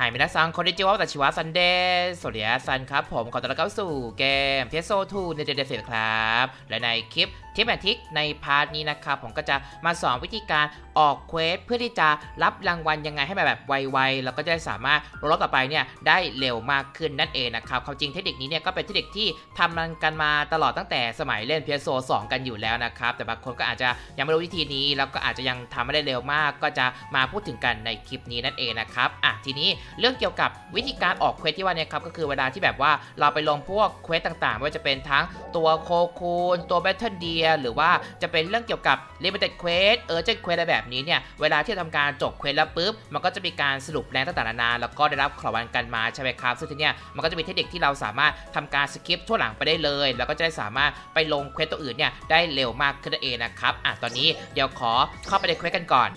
หายมินาซังคนที่จิวาต่ชิวะซันเดย์สวัสดีซันครับ ผมขอต้อนรับเข้าสู่เกมเทสโซทูในเดเดเซครับ และในคลิป ทิปแอนทิกในพาร์ทนี้นะครับผมก็จะมาสอนวิธีการออกเควสเพื่อที่จะรับรางวัลยังไงให้แบบแบบไวๆแล้วก็จะได้สามารถรถต่อไปเนี่ยได้เร็วมากขึ้นนั่นเองนะครับความจริงเทคนิคนี้เนี่ยก็เป็นเทคนิคที่ทำกันมาตลอดตั้งแต่สมัยเล่น PS 2กันอยู่แล้วนะครับแต่บางคนก็อาจจะยังไม่รู้วิธีนี้แล้วก็อาจจะยังทำไม่ได้เร็วมาก ก็จะมาพูดถึงกันในคลิปนี้นั่นเองนะครับอะทีนี้เรื่องเกี่ยวกับวิธีการออกเควสที่ว่าเนี่ยครับก็คือเวลาที่แบบว่าเราไปลงพวกเควสต่างๆไม่ว่าจะเป็นทั้งตัวโคคูนตัวแบทเทิลเดียหรือว่าจะเป็นเรื่องเกี่ยวกับ Limited Quest เออเจนเควสอะไรแบบนี้เนี่ย เวลาที่ทำการจบเควสแล้วปุ๊บ มันก็จะมีการสรุปแรงต่างๆนานาแล้วก็ได้รับของรางวัลกันมาใช่ไหมครับ ซึ่งทีเนี้ยมันก็จะมีเทคนิคที่เราสามารถทำการสกิปทั่วหลังไปได้เลย แล้วก็จะได้สามารถไปลงเควสตัวอื่นเนี่ยได้เร็วมากขึ้นนั่นเองนะครับอะตอนนี้เดี๋ยวขอเข้าไปในเควสกันก่อน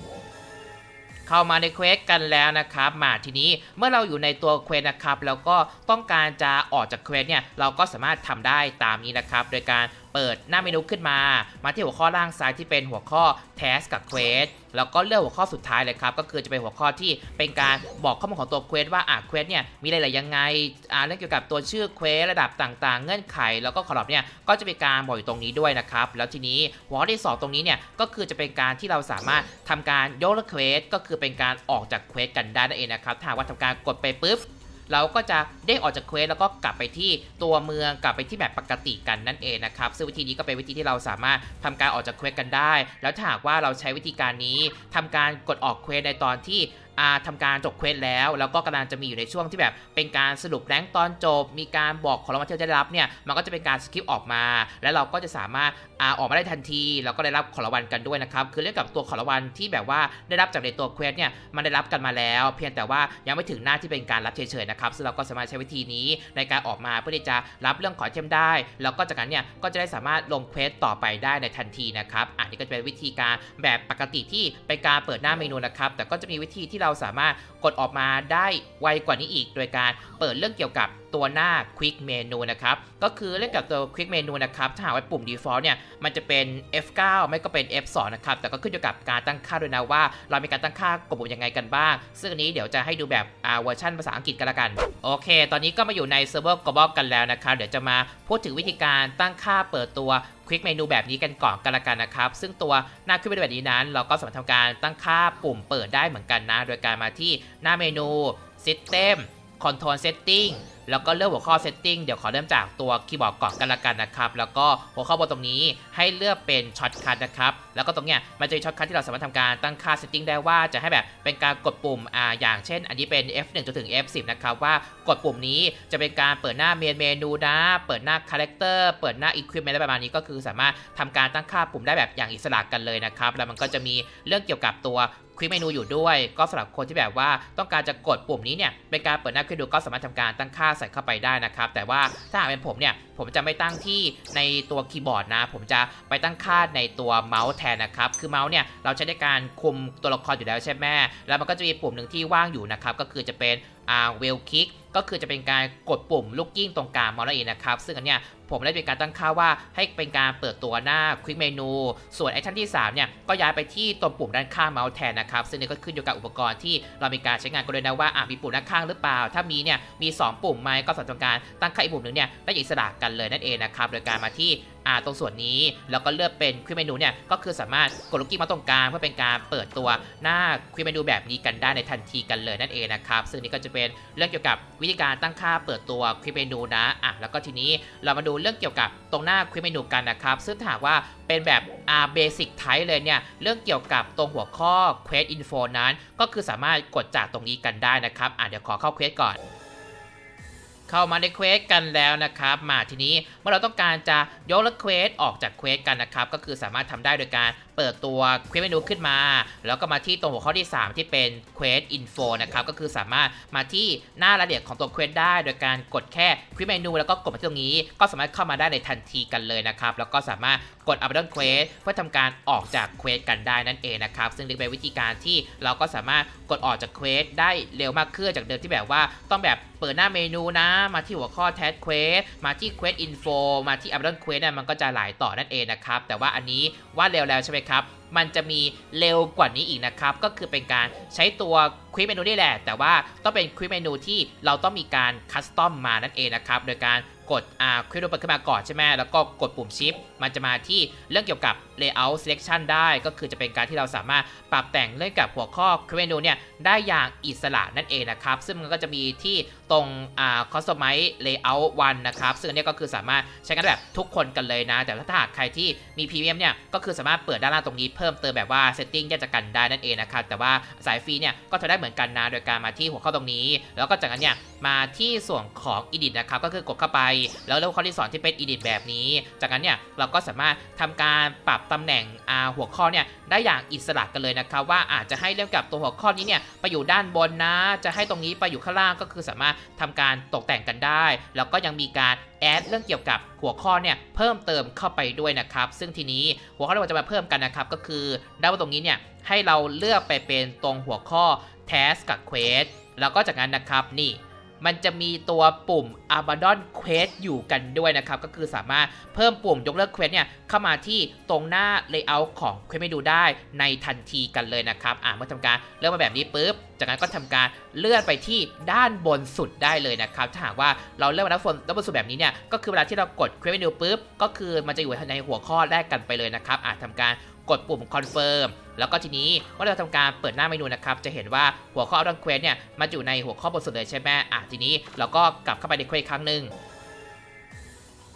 เข้ามาในเควสกันแล้วนะครับมาทีนี้เมื่อเราอยู่ในตัวเควสนะครับแล้วก็ต้องการจะออกจากเควสเนี่ยเราก็สามารถทำได้ตามนี้นะครับ โดยการ เปิดหน้าเมนูขึ้นมา มาที่หัวข้อล่างซ้ายที่เป็นหัวข้อ Task กับ Quest แล้วก็เลือกหัวข้อสุดท้ายเลยครับ ก็คือจะเป็นหัวข้อที่เป็นการบอกข้อมูลของตัวเควสว่าอะเควสเนี่ยมีอะไรๆยังไงอ่าเรื่องเกี่ยวกับตัวชื่อเควสระดับต่างๆ เงื่อนไข แล้วก็ขอรับเนี่ยก็จะมีการบอกอยู่ตรงนี้ด้วยนะครับ แล้วทีนี้หัวข้อที่สองตรงนี้เนี่ยก็คือจะเป็นการที่เราสามารถทำการยกเลิกเควสก็คือเป็นการออกจากเควสกันได้นั่นเองนะครับถ้าว่าทำการกดไปปุ๊บ เราก็จะเด้งออกจากเควสแล้วก็กลับไปที่ตัวเมืองกลับไปที่แบบปกติกันนั่นเองนะครับซึ่งวิธีนี้ก็เป็นวิธีที่เราสามารถทำการออกจากเควสกันได้ แล้วถ้าหากว่าเราใช้วิธีการนี้ทำการกดออกเควสในตอนที่่าทำการจบเควสแล้ว แล้วก็กำลังจะมีอยู่ในช่วงที่แบบเป็นการสรุปแรงตอนจบ มีการบอกของรางวัลที่เราจะได้รับเนี่ยมันก็จะเป็นการสกิปออกมา แล้วเราก็จะสามารถอออกมาได้ทันที แล้วก็ได้รับของรางวัลกันด้วยนะครับคือเรื่องกับตัวของรางวัลที่แบบว่าได้รับจากในตัวเควสเนี่ยมันได้รับกันมาแล้ว เพียงแต่ว่ายังไม่ถึงหน้าที่เป็นการรับเฉยๆนะครับซึ่งเราก็สามารถใช้วิธีนี้ในการออกมาเพื่อที่จะรับเรื่องขอไอเทมได้ แล้วก็จากนั้นเนี่ยก็จะได้สามารถลงเควสต่อไปได้ในทันทีนะครับอันนี้ก็จะเป็นวิธีการแบบปกติที่เป็นการเปิดหน้าเมนูนะครับแต่ก็จะมีวิธีที่เราสามารถกดออกมาได้ไวกว่านี้อีก โดยการเปิดเรื่องเกี่ยวกับ ตัวหน้า Quick Menu นะครับ ก็คือเรื่องกับตัว Quick Menu นะครับ ถ้าหากว่าปุ่ม Default เนี่ย มันจะเป็น F9 ไม่ก็เป็น F2 นะครับ แต่ก็ขึ้นอยู่กับการตั้งค่าด้วยนะว่า เรามีการตั้งค่ากดปุ่มยังไงกันบ้าง ซึ่งอันนี้เดี๋ยวจะให้ดูแบบอ่าเวอร์ชันภาษาอังกฤษกันละกัน โอเค ตอนนี้ก็มาอยู่ในเซิร์ฟเวอร์ global กันแล้วนะครับ เดี๋ยวจะมาพูดถึงวิธีการตั้งค่าเปิดตัว Quick Menu แบบนี้กันก่อนกันละกันนะครับ ซึ่งตัวหน้า Quick Menu แบบนี้นั้น เราก็สามารถทำการตั้งค่าปุ่มเปิดได้เหมือนกันนะ โดยการมาที่หน้าเมนู System Control Setting แล้วก็เลือกหัวข้อ Setting เดี๋ยวขอเริ่มจากตัวคีย์บอร์ดก่อนกันละกันนะครับ แล้วก็หัวข้อบนตรงนี้ให้เลือกเป็นช็อตคัทนะครับ แล้วก็ตรงเนี้ยมันจะมีช็อตคัทที่เราสามารถทำการตั้งค่า Setting ได้ว่าจะให้แบบเป็นการกดปุ่มอ่าอย่างเช่น อันนี้เป็น F1 จนถึง F10 นะครับว่ากดปุ่มนี้จะเป็นการเปิดหน้าเมนเมนูนะ เปิดหน้า Character เปิดหน้า Equipment อะไรประมาณนี้ก็คือสามารถทำการตั้งค่าปุ่มได้แบบอย่างอิสระกันเลยนะครับแล้วมันก็จะมีเรื่องเกี่ยวกับตัว คลิกเมนูอยู่ด้วย ก็สำหรับคนที่แบบว่าต้องการจะกดปุ่มนี้เนี่ยเป็นการเปิดหน้าควิกดูก็สามารถทำการตั้งค่าใส่เข้าไปได้นะครับ แต่ว่าถ้าหากเป็นผมเนี่ยผมจะไม่ตั้งที่ในตัวคีย์บอร์ดนะ ผมจะไปตั้งค่าในตัวเมาส์แทนนะครับ คือเมาส์เนี่ยเราใช้ในการคุมตัวละครอยู่แล้วใช่ไหมแล้วมันก็จะมีปุ่มหนึ่งที่ว่างอยู่นะครับก็คือจะเป็น อ่าเวลคิกก็คือจะเป็นการกดปุ่มลูกกิ้งตรงกลางเมาส์นั่นเองนะครับ ซึ่งอันเนี้ยผมได้เป็นการตั้งค่าว่าให้เป็นการเปิดตัวหน้า Quick Menu ส่วนแอคชั่นที่ 3 เนี่ย ก็ย้ายไปที่ตัวปุ่มด้านข้างเมาส์แทนนะครับ ซึ่งนี่ก็ขึ้นอยู่กับอุปกรณ์ที่เรามีการใช้งานกันเลยนะว่าอะมีปุ่มด้านข้างหรือเปล่า ถ้ามีเนี่ยมี 2 ปุ่มไหมก็สามารถทำการตั้งค่าอีกปุ่มหนึ่งเนี่ยได้อย่างอิสระกันเลยนั่นเองนะครับโดยการมาที่อ่าตรงส่วนนี้แล้วก็เลือกเป็น Quick Menu เนี่ยก็คือสามารถกดลูกกิ้งมาตรงกลางเพื่อเป็นการเปิดตัวหน้า Quick Menu แบบนี้กันได้ในทันทีกันเลยนั่นเองนะครับซึ่งนี่ก็จะเป็นเรื่องเกี่ยวกับวิธีการตั้งค่าเปิดตัว Quick Menu นะอะแล้วก็ทีนี้เรามาดูเรื่องเกี่ยวกับตรงหน้า Quick Menu กันนะครับซึ่งถากว่าเป็นแบบอ่าเบสิกไทเลยเนี่ยเรื่องเกี่ยวกับตรงหัวข้อ Quest Info นั้น ก็คือสามารถกดจากตรงนี้กันได้นะครับอะเดี๋ยวขอเข้าเควสก่อน เข้ามาในเควสกันแล้วนะครับ มาทีนี้เมื่อเราต้องการจะยกเลิกเควสออกจากเควสกันนะครับ ก็คือสามารถทำได้โดยการ เปิดตัวเควสเมนูขึ้นมา แล้วก็มาที่ตรงหัวข้อที่ 3 ที่เป็นเควสอินโฟนะครับก็คือสามารถมาที่หน้ารายละเอียดของตัวเควสได้ โดยการกดแค่เควสเมนูแล้วก็กดมาที่ตรงนี้ ก็สามารถเข้ามาได้ในทันทีกันเลยนะครับแล้วก็สามารถกดอัปเดตเควสเพื่อทำการออกจากเควสกันได้นั่นเองนะครับซึ่งเป็นวิธีการที่เราก็สามารถกดออกจากเควสได้เร็วมากขึ้นจากเดิมที่แบบว่าต้องแบบเปิดหน้าเมนูนะ มาที่หัวข้อแท็กเควสมาที่เควสอินโฟมาที่อัปเดตเควสเนี่ยมันก็จะหลายต่อนั่นเองนะครับแต่ว่าอันนี้ว่าเร็วแล้วใช่ไหมครับ มันจะมีเร็วกว่านี้อีกนะครับ ก็คือเป็นการใช้ตัวควิกเมนูนี่แหละ แต่ว่าต้องเป็นควิกเมนูที่เราต้องมีการคัสตอมมานั่นเองนะครับ โดยการ กดอ่าควิกเมนูเปิดขึ้นมาก่อนใช่ไหมแล้วก็กดปุ่มชิป มันจะมาที่เรื่องเกี่ยวกับ layout selection ได้ ก็คือจะเป็นการที่เราสามารถปรับแต่งเรื่องกับหัวข้อควิกเมนูเนี่ยได้อย่างอิสระนั่นเองนะครับ ซึ่งมันก็จะมีที่ตรงอ่า customize layout 1นะครับ ซึ่งอันเนี้ยก็คือสามารถใช้กันแบบทุกคนกันเลยนะ แต่ถ้าหากใครที่มีพรีเมียมเนี่ย ก็คือสามารถเปิดด้านล่างตรงนี้เพิ่มเติมแบบว่า setting แยกจากกันได้นั่นเองนะครับ แต่ว่าสายฟรีเนี่ยก็จะได้เหมือนกันนะ โดยการมาที่หัวข้อตรงนี้ แล้วก็จากนั้นเนี่ยมาที่ส่วนของ edit นะครับ ก็คือกดเข้าไปแล้วเลือกข้อที่สอนที่เป็น edit แบบนี้ จากนั้นเนี่ยเราก็สามารถทำการปรับตำแหน่งหัวข้อเนี่ยได้อย่างอิสระกันเลยนะครับว่าอาจจะให้เรื่องกับตัวหัวข้อนี้เนี่ยไปอยู่ด้านบนนะ จะให้ตรงนี้ไปอยู่ข้างล่างก็คือสามารถทำการตกแต่งกันได้ แล้วก็ยังมีการแอดเรื่องเกี่ยวกับหัวข้อเนี่ยเพิ่มเติมเข้าไปด้วยนะครับ ซึ่งทีนี้หัวข้อที่เราจะมาเพิ่มกันนะครับ ก็คือด้านบนตรงนี้เนี่ยให้เราเลือกไปเป็นตรงหัวข้อ task กับ quest แล้วก็จากนั้นนะครับนี่ มันจะมีตัวปุ่ม Abaddon Quest อยู่กันด้วยนะครับ ก็คือสามารถเพิ่มปุ่มยกเลิก Quest เนี่ย เข้ามาที่ตรงหน้า Layout ของ Quest ให้ดูได้ในทันทีกันเลยนะครับ อ่าเมื่อทำการเลือกมาแบบนี้ปุ๊บ จากนั้นก็ทำการเลื่อนไปที่ด้านบนสุดได้เลยนะครับ ถ้าหากว่าเราเลื่อนมาด้านบนด้านบนสุดแบบนี้เนี่ย ก็คือเวลาที่เรากด Quest Menu ปุ๊บ ก็คือมันจะอยู่ในหัวข้อแรกกันไปเลยนะครับ อาจทำการ กดปุ่ม Confirm แล้วก็ทีนี้เมื่อเราทำการเปิดหน้าเมนูนะครับ จะเห็นว่าหัวข้อ Abaddon Quest เนี่ยมาอยู่ในหัวข้อบนสุดเลยใช่ไหมอะทีนี้เราก็กลับเข้าไปในเควสครั้งหนึ่ง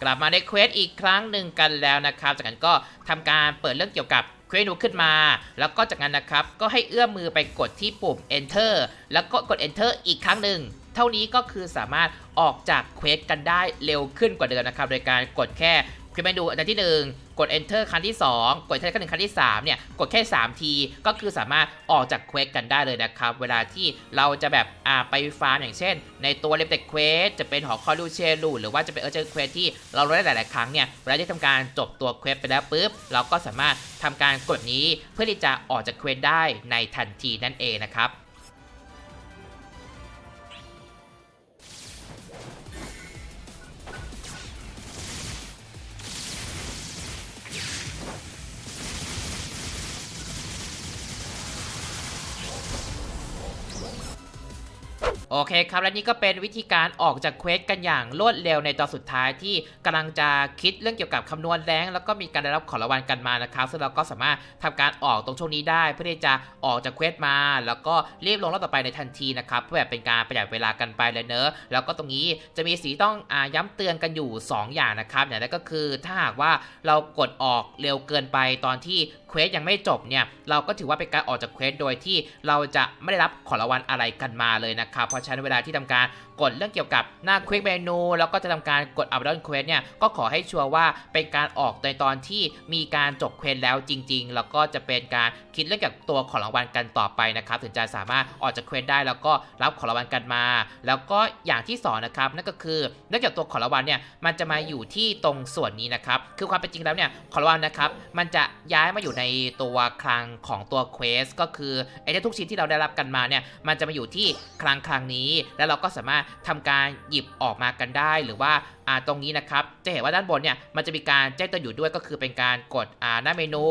กลับมาในเควสอีกครั้งหนึ่งกันแล้วนะครับ จากนั้นก็ทำการเปิดเรื่องเกี่ยวกับเควสนูขึ้นมา แล้วก็จากนั้นนะครับ ก็ให้เอื้อมมือไปกดที่ปุ่ม enter แล้วก็กด enter อีกครั้งหนึ่งเท่านี้ก็คือสามารถออกจากเควสกันได้เร็วขึ้นกว่าเดิมนะครับ โดยการกดแค่ คลิกไปดูอันที่ 1 กด enter ครั้งที่ 2 กด enter ครั้งหนึ่งครั้งที่ 3 เนี่ย กดแค่ 3 ที ก็คือสามารถออกจากเควสกันได้เลยนะครับ เวลาที่เราจะแบบอ่าไปฟาร์มอย่างเช่น ในตัวเลมเต็กเควสจะเป็นหอคอยดูเชลูหรือว่าจะเป็นเออเจอเควสที่เราได้หลาย ๆ ครั้งเนี่ย เวลาที่ทำการจบตัวเควสไปแล้วปุ๊บ เราก็สามารถทำการกดนี้เพื่อที่จะออกจากเควสได้ในทันทีนั่นเองนะครับ โอเคครับ และนี่ก็เป็นวิธีการออกจากเควสกันอย่างรวดเร็วในตอนสุดท้ายที่กำลังจะคิดเรื่องเกี่ยวกับคำนวณแรงแล้วก็มีการได้รับของรางวัลกันมานะครับ ซึ่งเราก็สามารถทำการออกตรงช่วงนี้ได้ เพื่อที่จะออกจากเควสมา แล้วก็รีบลงรอบต่อไปในทันทีนะครับเพื่อแบบเป็นการประหยัดเวลากันไปเลยเนอะแล้วก็ตรงนี้จะมีสีต้องอย้ำเตือนกันอยู่ 2 อย่างนะครับอย่างแรกก็คือถ้าหากว่าเรากดออกเร็วเกินไปตอนที่เควสยังไม่จบเนี่ยเราก็ถือว่าเป็นการออกจากเควสโดยที่เราจะไม่ได้รับของรางวัลอะไรกันมาเลยนะครับเพราะฉะนั้นเวลาที่ทำการกดเรื่องเกี่ยวกับหน้า Quick Menu แล้วก็จะทำการกด u p d o w n Quest เนี่ยก็ขอให้ชัวร์ว่าเป็นการออกในตอนที่มีการจบเควสแล้วจริง ๆ แล้วก็จะเป็นการคิดเรื่องเกี่ยวกับตัวของรางวัลกันต่อไปนะครับถึงจะสามารถออกจากเควสได้แล้วก็รับของรางวัลกันมา แล้วก็อย่างที่สองนะครับนั่นก็คือเรื่องเกี่ยวกับตัวของรางวัลเนี่ยมันจะมาอยู่ที่ตรงส่วนนี้นะครับคือความเป็นจริงแล้วเนี่ยของรางวัลนะครับมันจะย้ายมาอยู่ในตัวคลังของตัวเควสก็คือไอ้ทุกชิ้นที่เราได้รับกันมาเนี่ยมันจะมาอยู่ที่คลังคลังนี้แล้วเราก็สามารถทำการหยิบออกมากันได้ หรือว่า อ่าตรงนี้นะครับ จะเห็นว่าด้านบนเนี่ยมันจะมีการแจ้งเตือนอยู่ด้วยก็คือเป็นการกดอ่าหน้าเมนู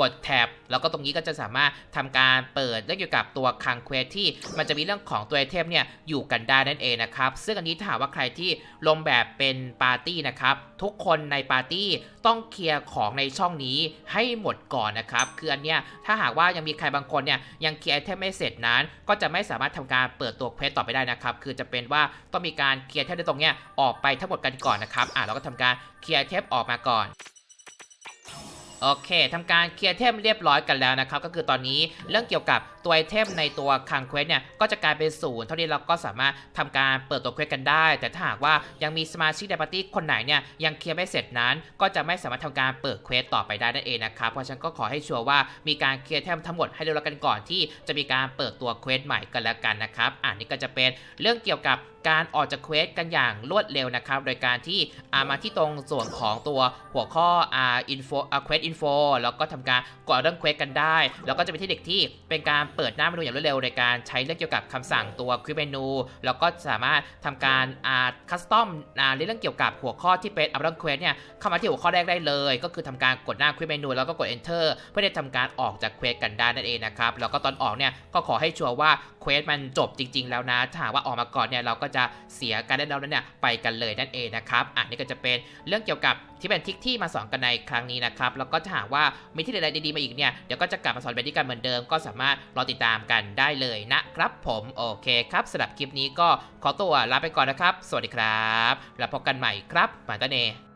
กดแท็บแล้วก็ตรงนี้ก็จะสามารถทำการเปิดเรื่องเกี่ยวกับตัวคังเควสที่มันจะมีเรื่องของตัวไอเทมเนี่ยอยู่กันได้นั่นเองนะครับซึ่งอันนี้ถ้าหากว่าใครที่ลงแบบเป็นปาร์ตี้นะครับทุกคนในปาร์ตี้ต้องเคลียร์ของในช่องนี้ให้หมดก่อนนะครับคืออันเนี้ยถ้าหากว่ายังมีใครบางคนเนี่ยยังเคลียร์ไอเทมไม่เสร็จนั้น ก็จะไม่สามารถทำการเปิดตัวเควสต่อไปได้นะครับคือจะเป็นว่าต้องมีการเคลียร์ไอเทมในตรงเนี้ยออกไปทั้งหมดกันก่อนนะครับอะเราก็ทำการเคลียร์เทปออกมาก่อนโอเคทำการเคลียร์เทมเรียบร้อยกันแล้วนะครับ ก็คือตอนนี้เรื่องเกี่ยวกับ ตัวไอเทมในตัวคังเควสเนี่ยก็จะกลายเป็นศูนย์เท่านี้เราก็สามารถทำการเปิดตัวเควสกันได้ แต่ถ้าหากว่ายังมีสมาชิกในปาร์ตี้คนไหนเนี่ยยังเคลียร์ไม่เสร็จนั้น ก็จะไม่สามารถทำการเปิดเควสต่อไปได้นั่นเองนะครับเพราะฉะนั้นก็ขอให้ชัวร์ว่ามีการเคลียร์เทมทั้งหมดให้เรียบร้อยกันก่อนที่จะมีการเปิดตัวเควสใหม่กันแล้วกันนะครับอ่านี่ก็จะเป็นเรื่องเกี่ยวกับการออกจากเควสกันอย่างรวดเร็วนะครับ โดยการที่อามาที่ตรงส่วนของตัวหัวข้ออ่าอินโฟอ่าเควสอินโฟแล้วก็ทำการกดเรื่องเควสกันได้ แล้วก็จะเป็นที่เด็กที่เป็นการเปิดหน้าเมนูอย่างรวดเร็วในการใช้เรื่องเกี่ยวกับคำสั่งตัวควิเมนู แล้วก็สามารถทำการอ่าคัสตอมอ่าเรื่องเกี่ยวกับหัวข้อที่เป็นอัพเดทเควสเนี่ยเข้ามาที่หัวข้อแรกได้เลย ก็คือทำการกดหน้าควิเมนู แล้วก็กด enter เพื่อได้ทำการออกจากเควสกันได้นั่นเองนะครับแล้วก็ตอนออกเนี่ยก็ขอให้ชัวร์ว่าเควสมันจบจริง ๆ แล้วนะถ้าหากว่าออกมาก่อนเนี่ยเราก็จะเสียการได้แล้วนั้นเนี่ยไปกันเลยนั่นเองนะครับอะนี่ก็จะเป็นเรื่องเกี่ยวกับที่เป็นทิกที่มาสอนกันในครั้งนี้นะครับแล้วก็ถ้าหากว่ามีที่อะไรดีๆมาอีกเนี่ยเดี๋ยวก็จะกลับมาสอนแบบนี้กันเหมือนเดิมก็สามารถรอติดตามกันได้เลยนะครับผมโอเคครับสำหรับคลิปนี้ก็ขอตัวลาไปก่อนนะครับ สวัสดีครับ แล้วพบกันใหม่ครับมาตาเน